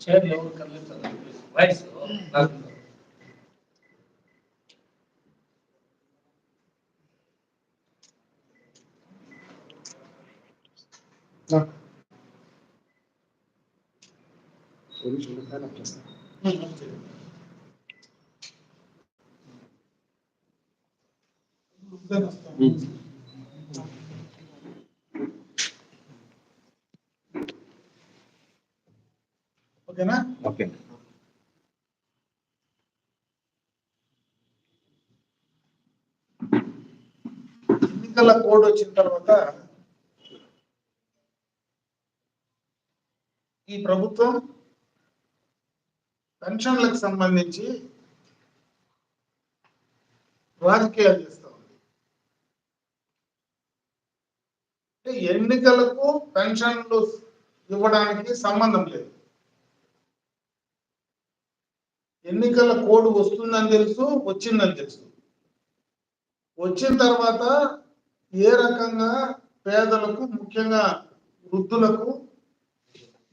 Share level ಕಲಿತದ ವಯಸ್ಸು Thank you. ఓకేనా? Okay. ఎన్నికల కోడ్ వచ్చిన తర్వాత ఈ ప్రభుత్వం పెన్షన్లకు సంబంధించి రాజకీయాలు చేస్తా ఉంది. అంటే ఎన్నికలకు పెన్షన్లు ఇవ్వడానికి సంబంధం లేదు. ఎన్నికల కోడ్ వస్తుందని తెలుసు వచ్చిందని తెలుసు. వచ్చిన తర్వాత ఏ రకంగా పేదలకు ముఖ్యంగా వృద్ధులకు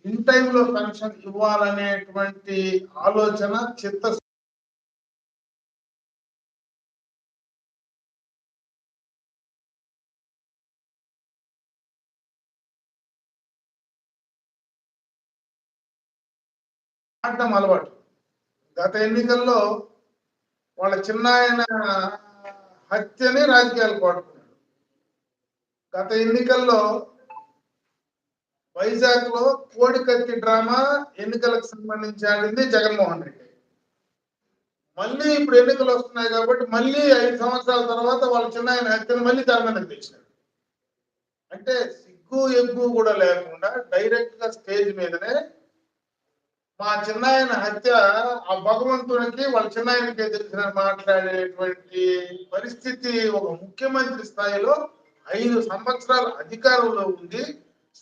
ఇన్ టైంలో పెన్షన్ ఇవ్వాలనేటువంటి ఆలోచన చిత్త ఆడటం అలవాటు. గత ఎన్నికల్లో వాళ్ళ చిన్న ఆయన హత్యని రాజకీయాలు వాడుకున్నాడు గత ఎన్నికల్లో వైజాగ్లో కోడికత్తి డ్రామా ఎన్నికలకు సంబంధించి ఆడింది జగన్మోహన్ రెడ్డి. మళ్ళీ ఇప్పుడు ఎన్నికలు వస్తున్నాయి కాబట్టి మళ్ళీ ఐదు సంవత్సరాల తర్వాత వాళ్ళ చిన్న ఆయన హత్యను మళ్ళీ తెర మీదకి తెచ్చినాడు. అంటే సిగ్గు ఎగ్గు కూడా లేకుండా డైరెక్ట్గా స్టేజ్ మీదనే మా చిన్నాయన హత్య ఆ భగవంతునికి వాళ్ళ చిన్నాయనకే తెలిసిన మాట్లాడేటువంటి పరిస్థితి ఒక ముఖ్యమంత్రి స్థాయిలో ఐదు సంవత్సరాల అధికారంలో ఉంది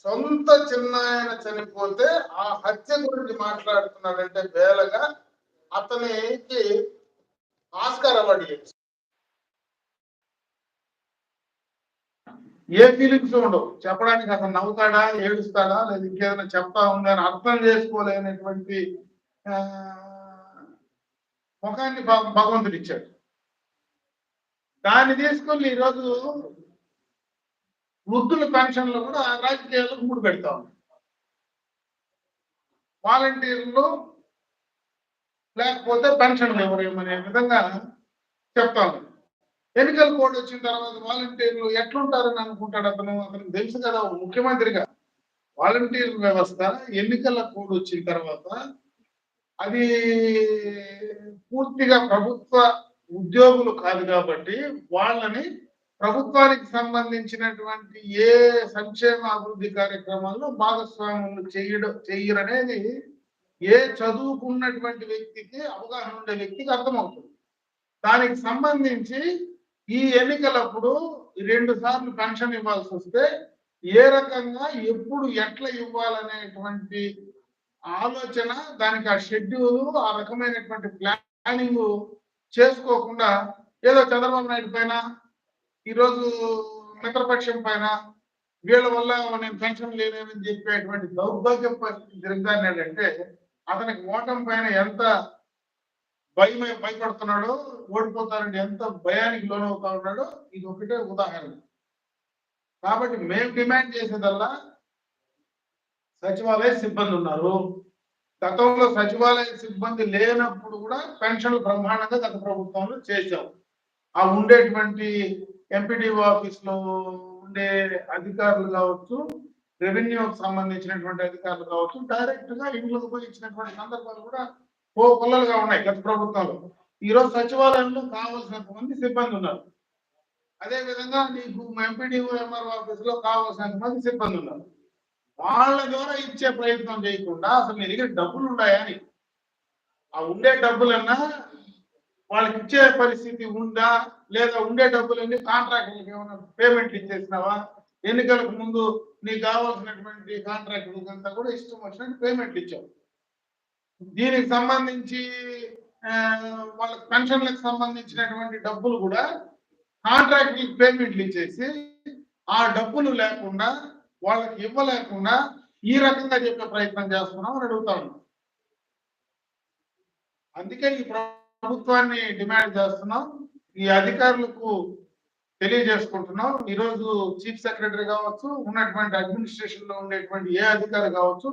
సొంత చిన్నాయన చనిపోతే ఆ హత్య గురించి మాట్లాడుతున్నాడంటే వేలగా అతనికి ఆస్కార్ అవార్డు ఏ ఫీలింగ్స్ ఉండవు. చెప్పడానికి అసలు నవ్వుతాడా ఏడుస్తాడా లేదా ఇంకేదైనా చెప్తా ఉందని అర్థం చేసుకోలేనటువంటి ముఖాన్ని భగవంతుడు ఇచ్చాడు. దాన్ని తీసుకొని ఈరోజు వృద్ధుల పెన్షన్లు కూడా రాజకీయాలకు మూడు పెడతా ఉన్నారు. వాలంటీర్లు లేకపోతే పెన్షన్లు ఇవ్వరేమనే విధంగా చెప్తా ఉన్నారు. ఎన్నికల కోడ్ వచ్చిన తర్వాత వాలంటీర్లు ఎట్లుంటారని అనుకుంటాడు అతను? అతనికి తెలుసు కదా ముఖ్యమంత్రిగా. వాలంటీర్ వ్యవస్థ ఎన్నికల కోడ్ వచ్చిన తర్వాత అది పూర్తిగా ప్రభుత్వ ఉద్యోగులు కాదు కాబట్టి వాళ్ళని ప్రభుత్వానికి సంబంధించినటువంటి ఏ సంక్షేమ అభివృద్ధి కార్యక్రమాల్లో భాగస్వాములు చేయడం చెయ్యరనేది ఏ చదువుకున్నటువంటి వ్యక్తికి అవగాహన ఉండే వ్యక్తికి అర్థమవుతుంది. దానికి సంబంధించి ఈ ఎన్నికలప్పుడు రెండు సార్లు పెన్షన్ ఇవ్వాల్సి వస్తే ఏ రకంగా ఎప్పుడు ఎట్లా ఇవ్వాలనేటువంటి ఆలోచన దానికి ఆ షెడ్యూల్ ఆ రకమైనటువంటి ప్లానింగ్ చేసుకోకుండా ఏదో చంద్రబాబు నాయుడు పైన ఈరోజు మిత్రపక్షం పైన వీళ్ళ వల్ల నేను పెన్షన్ లేనేమని చెప్పేటువంటి దౌర్భాగ్య పరిస్థితి దిగజారినాడంటే అతనికి ఓటమి పైన ఎంత భయమే భయపడుతున్నాడో ఓడిపోతారని ఎంత భయానికి లోనవుతా ఉన్నాడో ఇది ఒకటే ఉదాహరణ. కాబట్టి మేము డిమాండ్ చేసేదల్లా సచివాలయ సిబ్బంది ఉన్నారు. గతంలో సచివాలయ సిబ్బంది లేనప్పుడు కూడా పెన్షన్లు బ్రహ్మాండంగా గత ప్రభుత్వంలో చేశాం. ఆ ఉండేటువంటి ఎంపీడీఓ ఆఫీస్లో ఉండే అధికారులు కావచ్చు రెవెన్యూకి సంబంధించినటువంటి అధికారులు కావచ్చు డైరెక్ట్గా ఇంట్లోకి పోయి ఇచ్చినటువంటి సందర్భాలు కూడా ఓ పుల్లలుగా ఉన్నాయి గత ప్రభుత్వంలో. ఈ రోజు సచివాలయంలో కావాల్సినంత మంది సిబ్బంది ఉన్నారు. అదే విధంగా నీకు ఎంపీడీఓ ఎంఆర్ ఆఫీస్లో కావాల్సినంత మంది సిబ్బంది ఉన్నారు. వాళ్ళ ద్వారా ఇచ్చే ప్రయత్నం చేయకుండా అసలు మీ దగ్గర డబ్బులు ఉన్నాయా అని. ఆ ఉండే డబ్బులన్నా వాళ్ళకి ఇచ్చే పరిస్థితి ఉందా? లేదా ఉండే డబ్బులన్నీ కాంట్రాక్టులకు ఏమైనా పేమెంట్లు ఇచ్చేసినావా? ఎన్నికలకు ముందు నీకు కావాల్సినటువంటి కాంట్రాక్టులకు అంతా కూడా ఇష్టం వచ్చినట్టు పేమెంట్లు ఇచ్చావు. దీనికి సంబంధించి వాళ్ళ పెన్షన్లకు సంబంధించినటువంటి డబ్బులు కూడా కాంట్రాక్ట్ పేమెంట్లు ఇచ్చేసి ఆ డబ్బులు లేకుండా వాళ్ళకి ఇవ్వలేకుండా ఈ రకంగా చెప్పే ప్రయత్నం చేస్తున్నాం అని అడుగుతా ఉన్నాం. అందుకే ఈ ప్రభుత్వాన్ని డిమాండ్ చేస్తున్నాం. ఈ అధికారులకు తెలియజేసుకుంటున్నాం. ఈరోజు చీఫ్ సెక్రటరీ కావచ్చు ఉన్నటువంటి అడ్మినిస్ట్రేషన్లో ఉండేటువంటి ఏ అధికారి కావచ్చు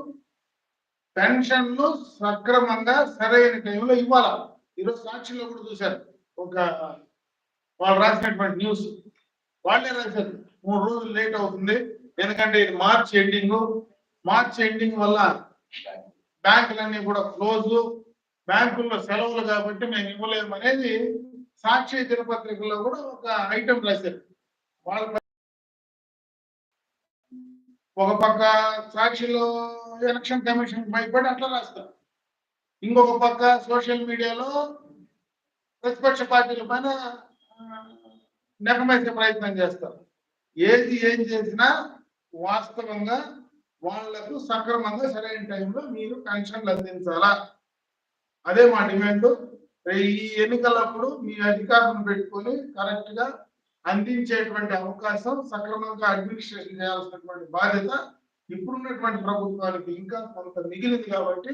పెన్షన్లు సక్రమంగా సరైన టైంలో ఇవ్వాలా. ఈరోజు సాక్షిలో కూడా చూశారు. ఒక వాళ్ళు రాసినటువంటి న్యూస్. వాళ్ళే రాశారు. మూడు రోజులు లేట్ అవుతుంది. ఎందుకంటే ఇది మార్చ్ ఎండింగ్. మార్చ్ ఎండింగ్ వల్ల బ్యాంకులన్నీ కూడా క్లోజ్. బ్యాంకుల్లో సెలవులు కాబట్టి మేము ఇవ్వలేము అనేది సాక్షి దినపత్రికల్లో కూడా ఒక ఐటమ్ రాశారు. వాళ్ళ ఒక పక్క సాక్షిలో ఎలక్షన్ కమిషన్ భయపడి అట్లా రాస్తారు. ఇంకొక పక్క సోషల్ మీడియాలో ప్రతిపక్ష పార్టీల పైన నెకమేసే ప్రయత్నం చేస్తారు. ఏది ఏం చేసినా వాస్తవంగా వాళ్ళకు సక్రమంగా సరైన టైంలో మీరు పెన్షన్లు అందించాలా? అదే మా డిమాండ్ ఈ ఎన్నికలప్పుడు మీ అధికారులను పెట్టుకొని కరెక్ట్గా అందించేటువంటి అవకాశం సక్రమంగా అడ్మినిస్ట్రేషన్ చేయాల్సినటువంటి బాధ్యత ఇప్పుడున్నటువంటి ప్రభుత్వానికి ఇంకా కొంత మిగిలింది కాబట్టి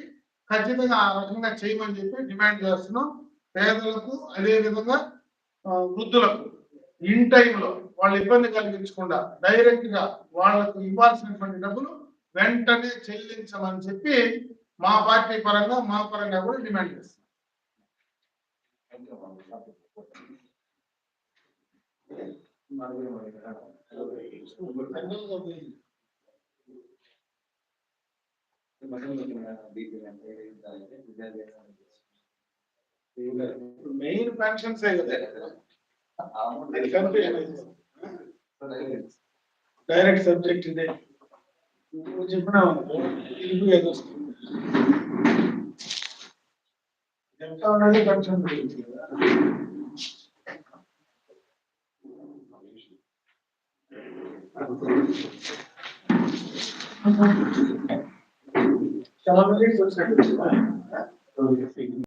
ఖచ్చితంగా ఆ రకంగా చేయమని చెప్పి డిమాండ్ చేస్తున్నాం. పేదలకు అదేవిధంగా వృద్ధులకు ఇన్ టైంలో వాళ్ళు ఇబ్బంది కలిగించకుండా డైరెక్ట్గా వాళ్ళకు ఇవ్వాల్సినటువంటి డబ్బులు వెంటనే చెల్లించమని చెప్పి మా పార్టీ పరంగా మా పరంగా కూడా డిమాండ్ చేస్తున్నాం. మెయిన్ పెన్షన్స్ డైరెక్ట్ సబ్జెక్ట్ ఇదే నువ్వు చెప్పినావు అనుకో, ఇది ఏదో వస్తుంది. ఎంత ఉన్నది పెన్షన్ గురించి కదా. చాలా మంది వచ్చినట్టు